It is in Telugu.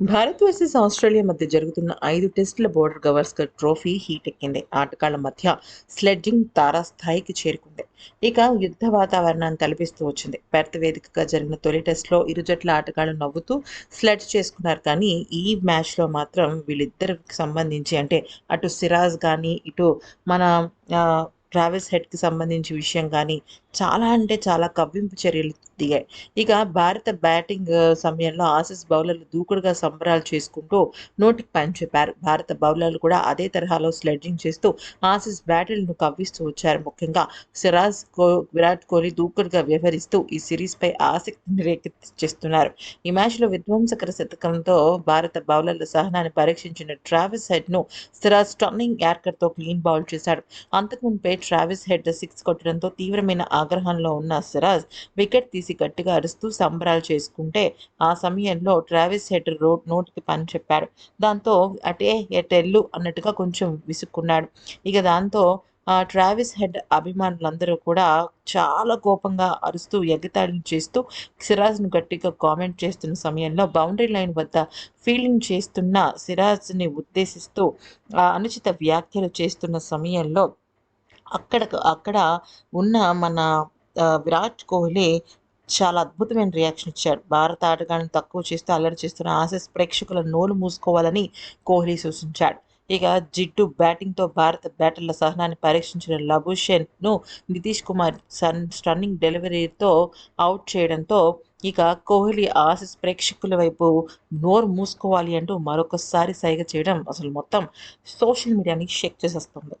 భారత్ వర్సెస్ ఆస్ట్రేలియా మధ్య జరుగుతున్న ఐదు టెస్టుల బోర్డర్ గవర్స్కర్ ట్రోఫీ హీట్ ఎక్కింది. ఆటగాళ్ళ మధ్య స్లెడ్జింగ్ తారాస్థాయికి చేరుకుంది. ఇక యుద్ధ వాతావరణాన్ని తలపిస్తూ వచ్చింది. పెర్త్ వేదికగా జరిగిన తొలి టెస్ట్లో ఇరు జట్ల ఆటగాళ్ళు నవ్వుతూ స్లెడ్జ్ చేసుకున్నారు. కానీ ఈ మ్యాచ్లో మాత్రం వీళ్ళిద్దరికి సంబంధించి అంటే అటు సిరాజ్ కానీ ఇటు మన ట్రావెల్స్ హెడ్కి సంబంధించి విషయం కానీ చాలా అంటే చాలా కవ్వింపు చర్యలు దిగాయి ఇక భారత బ్యాటింగ్ సమయంలో ఆసిస్ బౌలర్లు దూకుడుగా సంబరాలు చేసుకుంటూ నోటికి పని చెప్పారు. భారత బౌలర్లు కూడా అదే తరహాలో స్లెడ్జింగ్ చేస్తూ ఆసిస్ బ్యాటర్లను కవ్విస్తూ వచ్చారు. ముఖ్యంగా సిరాజ్ కో విరాట్ కోహ్లీ దూకుడుగా వ్యవహరిస్తూ ఈ సిరీస్పై ఆసక్తిని రేకెత్తిస్తున్నారు ఈ మ్యాచ్లో విధ్వంసకర శతకంతో భారత బౌలర్ల సహనాన్ని పరీక్షించిన ట్రావిస్ హెడ్ను సిరాజ్ స్టన్నింగ్ యార్కర్తో క్లీన్ బౌల్ చేశాడు. అంతకుముందే ట్రావిస్ హెడ్ సిక్స్ కొట్టడంతో తీవ్రమైన ఆగ్రహంలో ఉన్న సిరాజ్ వికెట్ తీసి గట్టిగా అరుస్తూ సంబరాలు చేసుకుంటే ఆ సమయంలో ట్రావిస్ హెడ్ రోడ్ నోటికి పని చెప్పాడు. దాంతో అటే ఎటెల్లు అన్నట్టుగా కొంచెం విసుక్కున్నాడు. ఇక దాంతో ట్రావిస్ హెడ్ అభిమానులందరూ కూడా చాలా కోపంగా అరుస్తూ ఎగతాళి చేస్తూ సిరాజ్ను గట్టిగా కామెంట్ చేస్తున్న సమయంలో బౌండరీ లైన్ వద్ద ఫీల్డింగ్ చేస్తున్న సిరాజ్ని ఉద్దేశిస్తూ అనుచిత వ్యాఖ్యలు చేస్తున్న సమయంలో అక్కడ అక్కడ ఉన్న మన విరాట్ కోహ్లీ చాలా అద్భుతమైన రియాక్షన్ ఇచ్చాడు. భారత ఆటగాళ్ళని తక్కువ చేస్తూ అల్లరి చేస్తున్న ఆసెస్ ప్రేక్షకుల నోలు మూసుకోవాలని కోహ్లీ సూచించాడు. ఇక జిడ్డు బ్యాటింగ్తో భారత బ్యాటర్ల సహనాన్ని పరీక్షించిన లబుషెన్ను నితీష్ కుమార్ సన్ స్టన్నింగ్ డెలివరీతో అవుట్ చేయడంతో ఇక కోహ్లీ ఆసిస్ ప్రేక్షకుల వైపు నోరు మూసుకోవాలి అంటూ మరొకసారి సైగ చేయడం అసలు మొత్తం సోషల్ మీడియాని షేక్ చేసేస్తుంది.